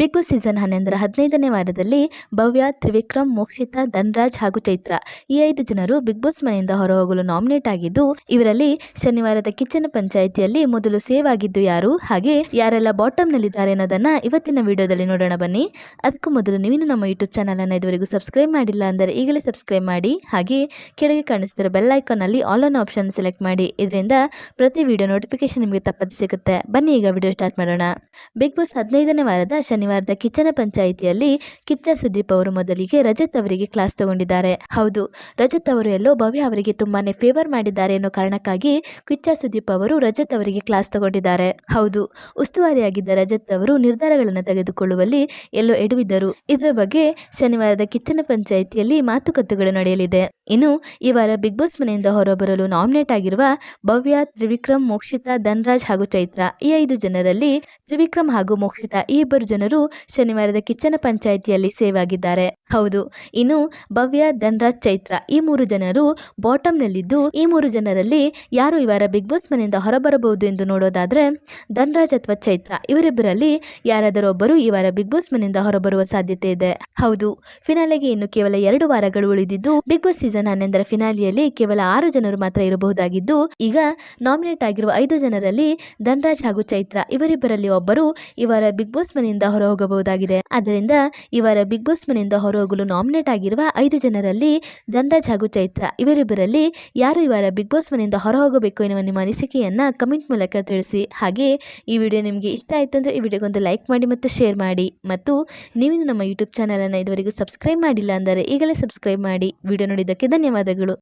Big boss season ಹನ್ನೊಂದರ ಹದಿನೈದನೇ ವಾರದಲ್ಲಿ ಭವ್ಯ, ತ್ರಿವಿಕ್ರಮ್ ಮೋಕ್ಷಿತಾ ಧನ್ರಾಜ್ ಹಾಗೂ ಚೈತ್ರ ಈ ಐದು ಜನರು ಬಿಗ್ ಬಾಸ್ ಮನೆಯಿಂದ ಹೊರಹೋಗಲು ನಾಮಿನೇಟ್ ಆಗಿದ್ದು, ಇವರಲ್ಲಿ ಶನಿವಾರದ ಕಿಚನ್ ಪಂಚಾಯಿತಿಯಲ್ಲಿ ಮೊದಲು ಸೇವ್ ಆಗಿದ್ದು ಯಾರು, ಹಾಗೆ ಯಾರೆಲ್ಲ ಬಾಟಮ್ನಲ್ಲಿದ್ದಾರೆ ಅನ್ನೋದನ್ನ ಇವತ್ತಿನ ವಿಡಿಯೋದಲ್ಲಿ ನೋಡೋಣ ಬನ್ನಿ. ಅದಕ್ಕೂ ಮೊದಲು ನೀವು ನಮ್ಮ ಯೂಟ್ಯೂಬ್ ಚಾನಲ್ ಅನ್ನು ಇದುವರೆಗೂ ಸಬ್ಸ್ಕ್ರೈಬ್ ಮಾಡಿಲ್ಲ ಅಂದರೆ ಈಗಲೇ ಸಬ್ಸ್ಕ್ರೈಬ್ ಮಾಡಿ, ಹಾಗೆ ಕೆಳಗೆ ಕಾಣಿಸ್ತಿರೋ ಬೆಲ್ ಐಕಾನ್ ಅಲ್ಲಿ ಆಲ್ ಆನ್ ಆಪ್ಷನ್ ಸೆಲೆಕ್ಟ್ ಮಾಡಿ, ಇದರಿಂದ ಪ್ರತಿ ವಿಡಿಯೋ ನೋಟಿಫಿಕೇಶನ್ ನಿಮಗೆ ತಪ್ಪದೆ ಸಿಗುತ್ತೆ. ಬನ್ನಿ, ಈಗ ವಿಡಿಯೋ ಸ್ಟಾರ್ಟ್ ಮಾಡೋಣ. ಬಿಗ್ ಬಾಸ್ ಹದಿನೈದನೇ ವಾರದ ಶನಿವಾರದ ಕಿಚ್ಚನ ಪಂಚಾಯಿತಿಯಲ್ಲಿ ಕಿಚ್ಚ ಸುದೀಪ್ ಅವರು ಮೊದಲಿಗೆ ರಜತ್ ಅವರಿಗೆ ಕ್ಲಾಸ್ ತಗೊಂಡಿದ್ದಾರೆ. ಹೌದು, ರಜತ್ ಅವರು ಎಲ್ಲೋ ಭವ್ಯ ಅವರಿಗೆ ತುಂಬಾನೇ ಫೇವರ್ ಮಾಡಿದ್ದಾರೆ ಅನ್ನೋ ಕಾರಣಕ್ಕಾಗಿ ಕಿಚ್ಚ ಸುದೀಪ್ ಅವರು ರಜತ್ ಅವರಿಗೆ ಕ್ಲಾಸ್ ತಗೊಂಡಿದ್ದಾರೆ. ಹೌದು, ಉಸ್ತುವಾರಿಯಾಗಿದ್ದ ರಜತ್ ಅವರು ನಿರ್ಧಾರಗಳನ್ನು ತೆಗೆದುಕೊಳ್ಳುವಲ್ಲಿ ಎಲ್ಲೋ ಎಡವಿದ್ದರು. ಇದರ ಬಗ್ಗೆ ಶನಿವಾರದ ಕಿಚ್ಚನ ಪಂಚಾಯಿತಿಯಲ್ಲಿ ಮಾತುಕತೆಗಳು ನಡೆಯಲಿದೆ. ಇನ್ನು ಈ ವಾರ ಬಿಗ್ ಬಾಸ್ ಮನೆಯಿಂದ ಹೊರಬರಲು ನಾಮಿನೇಟ್ ಆಗಿರುವ ಭವ್ಯ, ತ್ರಿವಿಕ್ರಮ್, ಮೋಕ್ಷಿತಾ, ಧನ್ರಾಜ್ ಹಾಗೂ ಚೈತ್ರ ಈ ಐದು ಜನರಲ್ಲಿ ತ್ರಿವಿಕ್ರಮ್ ಹಾಗೂ ಮೋಕ್ಷಿತಾ ಈ ಇಬ್ಬರು ಜನರು ಶನಿವಾರದ ಕಿಚ್ಚನ ಪಂಚಾಯಿತಿಯಲ್ಲಿ ಸೇವ್ ಆಗಿದ್ದಾರೆ ಹೌದು, ಇನ್ನು ಭವ್ಯ ಧನ್ರಾಜ್ ಚೈತ್ರ ಈ ಮೂರು ಜನರು ಬಾಟಮ್ನಲ್ಲಿದ್ದು, ಈ ಮೂರು ಜನರಲ್ಲಿ ಯಾರು ಇವರ ವಾರ ಬಿಗ್ ಬಾಸ್ ಮನೆಯಿಂದ ಹೊರಬರಬಹುದು ಎಂದು ನೋಡೋದಾದ್ರೆ ಧನ್ರಾಜ್ ಅಥವಾ ಚೈತ್ರ. ಇವರಿಬ್ಬರಲ್ಲಿ ಯಾರಾದರೂ ಒಬ್ಬರು ಈ ವಾರ ಬಿಗ್ ಬಾಸ್ ಮನೆಯಿಂದ ಹೊರಬರುವ ಸಾಧ್ಯತೆ ಇದೆ. ಹೌದು, ಫಿನಾಲೆಗೆ ಇನ್ನು ಕೇವಲ ಎರಡು ವಾರಗಳು ಉಳಿದಿದ್ದು, ಬಿಗ್ ಬಾಸ್ ಸೀಸನ್ ಹನ್ನೊಂದರ ಫಿನಾಲಿಯಲ್ಲಿ ಕೇವಲ ಆರು ಜನರು ಮಾತ್ರ ಇರಬಹುದಾಗಿದ್ದು, ಈಗ ನಾಮಿನೇಟ್ ಆಗಿರುವ ಐದು ಜನರಲ್ಲಿ ಧನ್ರಾಜ್ ಹಾಗೂ ಚೈತ್ರ ಇವರಿಬ್ಬರಲ್ಲಿ ಒಬ್ಬರು ಇವರ ವಾರ ಬಿಗ್ ಬಾಸ್ ಮನೆಯಿಂದ ಹೊರ ಹೋಗಬಹುದಾಗಿದೆ ಆದ್ದರಿಂದ ಇವರ ಬಿಗ್ ಬಾಸ್ ಮನೆಯಿಂದ ಹೊರಹೋಗಲು ನಾಮಿನೇಟ್ ಆಗಿರುವ ಐದು ಜನರಲ್ಲಿ ಧನ್ರಾಜ್ ಹಾಗೂ ಚೈತ್ರ ಇವರಿಬ್ಬರಲ್ಲಿ ಯಾರು ಇವರ ಬಿಗ್ ಬಾಸ್ ಮನೆಯಿಂದ ಹೊರಹೋಗಬೇಕು ಎನ್ನುವ ನಿಮ್ಮ ಅನಿಸಿಕೆಯನ್ನು ಕಮೆಂಟ್ ಮೂಲಕ ತಿಳಿಸಿ. ಹಾಗೆ ಈ ವಿಡಿಯೋ ನಿಮಗೆ ಇಷ್ಟ ಆಯಿತು ಅಂದರೆ ಈ ವಿಡಿಯೋಗೊಂದು ಲೈಕ್ ಮಾಡಿ ಮತ್ತು ಶೇರ್ ಮಾಡಿ. ಮತ್ತು ನೀವು ನಮ್ಮ ಯೂಟ್ಯೂಬ್ ಚಾನಲನ್ನು ಇದುವರೆಗೂ ಸಬ್ಸ್ಕ್ರೈಬ್ ಮಾಡಿಲ್ಲ ಅಂದರೆ ಈಗಲೇ ಸಬ್ಸ್ಕ್ರೈಬ್ ಮಾಡಿ. ವಿಡಿಯೋ ನೋಡಿದ್ದಕ್ಕೆ ಧನ್ಯವಾದಗಳು.